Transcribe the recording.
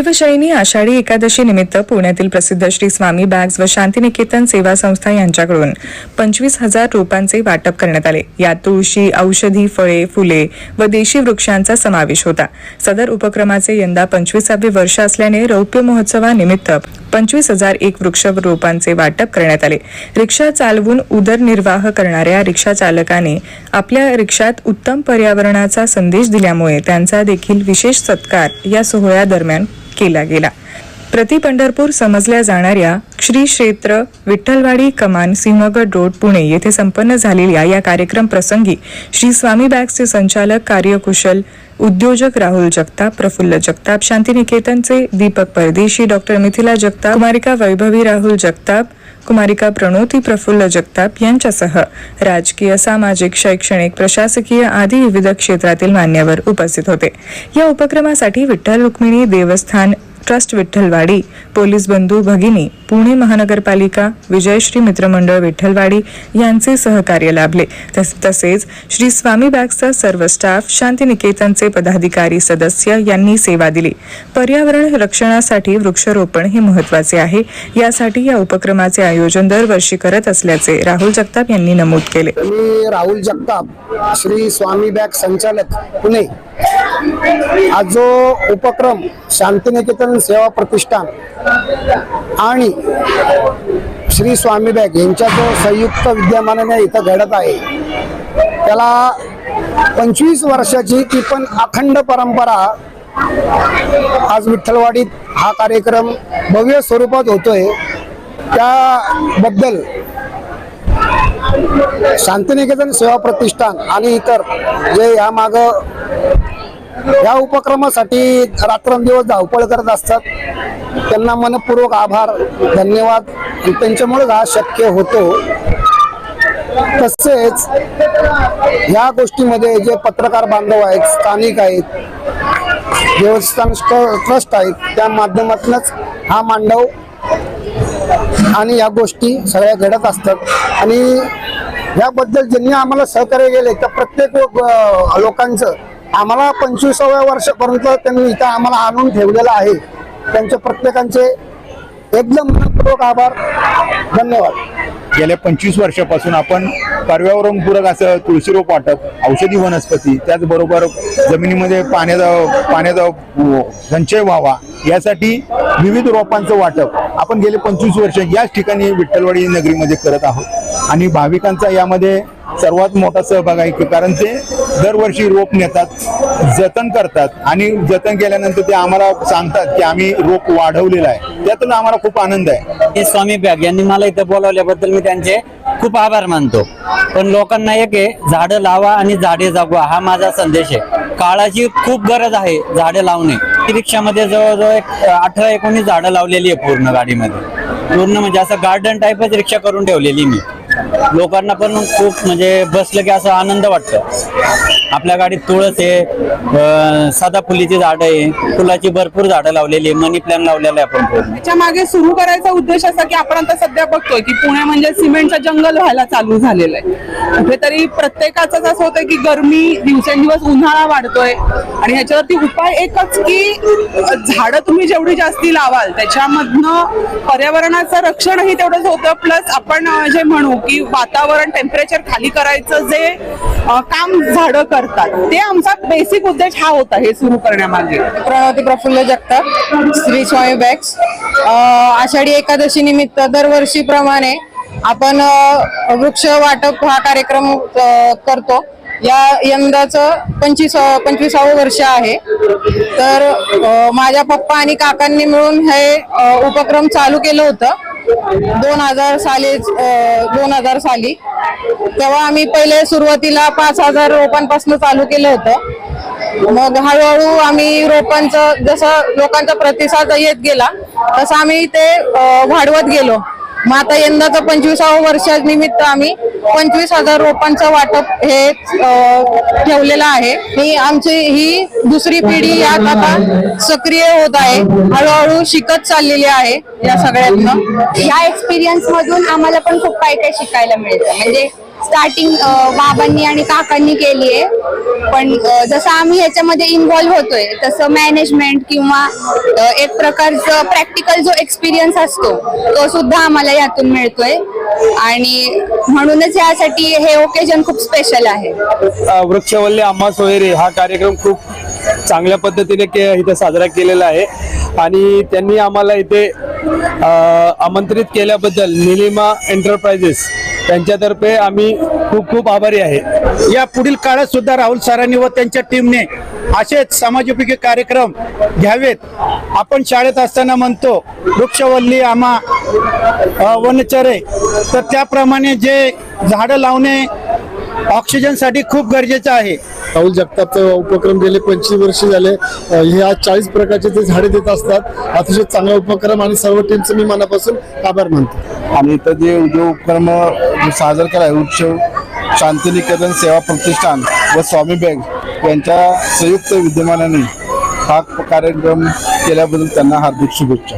देवशयनी आषाढी एकादशी निमित्त पुण्यातील प्रसिद्ध श्री स्वामी बॅग्स व शांतिनिकेतन सेवा संस्था यांच्याकडून पंचवीस हजार रोपांचे वाटप करण्यात आले. यात तुळशी औषधी फळे फुले व देशी वृक्षांचा समावेश होता. सदर उपक्रमाचे यंदा पंचवीसावे वर्ष असल्याने रौप्य महोत्सवानिमित्त पंचवीस हजार एक वृक्ष रोपांचे वाटप करण्यात आले. रिक्षा चालवून उदरनिर्वाह करणाऱ्या रिक्षा चालकाने आपल्या रिक्षात उत्तम पर्यावरणाचा संदेश दिल्यामुळे त्यांचा देखील विशेष सत्कार या सोहळ्यादरम्यान केला गेला. प्रति पंढरपूर समजल्या जाणाऱ्या श्री क्षेत्र विठ्ठलवाडी कमान सिंहगड रोड पुणे येथे संपन्न झालेल्या या कार्यक्रम प्रसंगी श्री स्वामी बॅग्सचे संचालक कार्यकुशल उद्योजक राहुल जगताप प्रफुल्ल जगताप शांतिनिकेतनचे दीपक परदेशी डॉक्टर मिथिला जगताप कुमारिका वैभवी राहुल जगताप कुमारिका प्रणोती प्रफुल्ल जगताप यांच्यासह राजकीय सामाजिक शैक्षणिक प्रशासकीय आदी विविध क्षेत्रातील मान्यवर उपस्थित होते. या उपक्रमासाठी विठ्ठल रुक्मिणी देवस्थान ट्रस्ट विठ्ठलवाडी पोलीस बंधू भगिनी पुणे महानगरपालिका विजयश्री मित्रमंडळ विठ्ठलवाडी यांचे सहकार्य लाभले. तसेच श्री स्वामी बॅग्सचा सर्व स्टाफ शांतिनिकेतनचे पदाधिकारी सदस्य यांनी सेवा दिली. पर्यावरण रक्षणासाठी वृक्षारोपण हे महत्त्वाचे आहे. यासाठी या उपक्रमाचे आयोजन दरवर्षी करत असल्याचे राहुल जगताप यांनी नमूद केले. मी राहुल जगताप श्री स्वामी बॅग संचालक पुणे. आज जो उपक्रम शांतिनिकेतन सेवा प्रतिष्ठान आणि श्री स्वामी बॅग यांच्या जो संयुक्त विद्यमानाने इथं घडत आहे त्याला पंचवीस वर्षाची ती पण अखंड परंपरा आज विठ्ठलवाडीत हा कार्यक्रम भव्य स्वरूपात होतोय. त्याबद्दल शांतिनिकेतन सेवा प्रतिष्ठान आणि इतर जे यामाग या उपक्रमासाठी रात्रंदिवस धावपळ करत असतात. त्यांना मनपूर्वक आभार धन्यवाद. त्यांच्यामुळेच हा शक्य होतो. तसेच या गोष्टीमध्ये जे पत्रकार बांधव आहेत स्थानिक आहेत देवस्थान ट्रस्ट आहेत त्या माध्यमातूनच हा मांडव आणि या गोष्टी सगळ्या घडत असतात. आणि याबद्दल ज्यांनी आम्हाला सहकार्य केले त्या प्रत्येक लोकांचं आम्हाला पंचवीसाव्या वर्षापर्यंत त्यांनी इथं आम्हाला आणून ठेवलेलं आहे. त्यांच्या प्रत्येकांचे एकदम मनपूर्वक आभार. धन्यवाद. गेल्या पंचवीस वर्षापासून आपण पर्यावरणपूरक असं तुळशी रोप वाटप औषधी वनस्पती त्याचबरोबर जमिनीमध्ये पाण्याचा पाण्याचा संचय व्हावा यासाठी विविध रोपांचं वाटप आपण गेले पंचवीस वर्ष याच ठिकाणी विठ्ठलवाडी नगरीमध्ये करत आहोत. आणि भाविकांचा यामध्ये सर्वात मोठा सहभाग आहे कारण ते दरवर्षी रोप नेतात जतन करतात आणि जतन केल्यानंतर ते आम्हाला सांगतात की आम्ही रोप वाढवलेलं आहे. त्यातून आम्हाला खूप आनंद आहे. हे स्वामी बॅग यांनी मला इथं बोलावल्याबद्दल मी त्यांचे खूप आभार मानतो. पण लोकांना एक आहे झाडं लावा आणि झाडे जगवा हा माझा संदेश आहे. काळाची खूप गरज आहे झाडे लावणे. ती रिक्षामध्ये जवळजवळ एक अठरा एकोणीस झाडं लावलेली आहे पूर्ण गाडीमध्ये. पूर्ण म्हणजे असं गार्डन टाईपच रिक्षा करून ठेवलेली मी. लोकांना पण खूप म्हणजे बसलं की असं आनंद वाटतं. आपल्या गाडीत तुळस आहे सदाफुलीची झाडं आहे फुलाची भरपूर झाडं लावलेली आहे मनी प्लॅन लावलेला आहे आपण पूर्ण. त्याच्यामागे सुरू करायचा उद्देश असा की आपण आता सध्या बघतोय की पुणे म्हणजे सिमेंटचं जंगल व्हायला चालू झालेलं आहे. कुठेतरी प्रत्येकाच असं होतंय की गरमी दिवसेंदिवस उन्हाळा वाढतोय आणि ह्याच्यावरती उपाय एकच की झाडं तुम्ही जेवढी जास्ती लावाल त्याच्यामधनं पर्यावरणाचं रक्षणही तेवढंच होतं. प्लस आपण जे म्हणू की वातावरण टेम्परेचर खाली करायचं जे काम झाडं करतात. ते आमचा बेसिक उद्देश हा होता हे सुरू करण्यामागे. प्रणवती प्रफुल्ल जगताप श्री स्वामी बॅग्स. आषाढी एकादशी निमित्त दरवर्षीप्रमाणे आपण वृक्ष वाटप हा कार्यक्रम करतो. या यंदाचं पंचवीस पंचवीसावं वर्ष आहे. तर माझ्या पप्पा आणि काकांनी मिळून हे उपक्रम चालू केलं होतं. दोन हजार साली दोन हजार साली. तेव्हा आम्ही पहिले सुरुवातीला पाच हजार रोपांपासून चालू केलं होतं. मग हळूहळू आम्ही रोपांचं जसं लोकांचा प्रतिसाद येत गेला तसं आम्ही ते वाढवत गेलो. मग आता यंदाचं पंचवीसावं वर्षानिमित्त आम्ही पंचवीस हजार रोपांचं वाटप हे ठेवलेलं आहे. ही आमची ही दुसरी पिढी यात आता सक्रिय होत आहे. हळूहळू शिकत चाललेली आहे या सगळ्यातनं या एक्सपिरियन्स मधून आम्हाला पण खूप काही काही शिकायला मिळतं. म्हणजे स्टार्टिंग बाबांनी आणि काकांनी केली आहे. पण जसं आम्ही ह्याच्यामध्ये इन्व्हॉल्व्ह होतोय तसं मॅनेजमेंट किंवा एक प्रकारचं प्रॅक्टिकल जो एक्सपिरियन्स असतो तो सुद्धा आम्हाला यातून मिळतोय. आणि म्हणूनच यासाठी हे ओकेजन खूप स्पेशल आहे. वृक्षवल्ली आम्हा सोयरे हा कार्यक्रम खूप चांगल्या पद्धतीने के इथं साजरा केलेला आहे. आणि त्यांनी आम्हाला इथे आमंत्रित केल्याबद्दल निलिमा एंटरप्राइजेस त्यांच्यातर्फे आम्ही खूप खूप आभारी आहे. या पुढील काळात सुद्धा राहुल सरांनी व त्यांच्या टीमने असेच समाजोपयोगी कार्यक्रम घ्यावेत. आपण शाळेत असताना म्हणतो वृक्षवल्ली आम्हा अ, वनचरे. तर त्याप्रमाणे जे झाडं लावणे ऑक्सिजनसाठी खूप गरजेचं आहे. राहुल जगतापचा उपक्रम गेले पंचवीस वर्ष झाले. हे आज चाळीस प्रकारचे ते झाडे देत असतात. अतिशय चांगला उपक्रम आणि सर्व टीमचं मी मनापासून आभार मानतो. आणि इथं जे जो उपक्रम जो सादर केला आहे वृक्ष शांतिनिकेतन सेवा प्रतिष्ठान व स्वामी बँक यांच्या संयुक्त विद्यमानाने हा कार्यक्रम केल्याबद्दल त्यांना हार्दिक शुभेच्छा.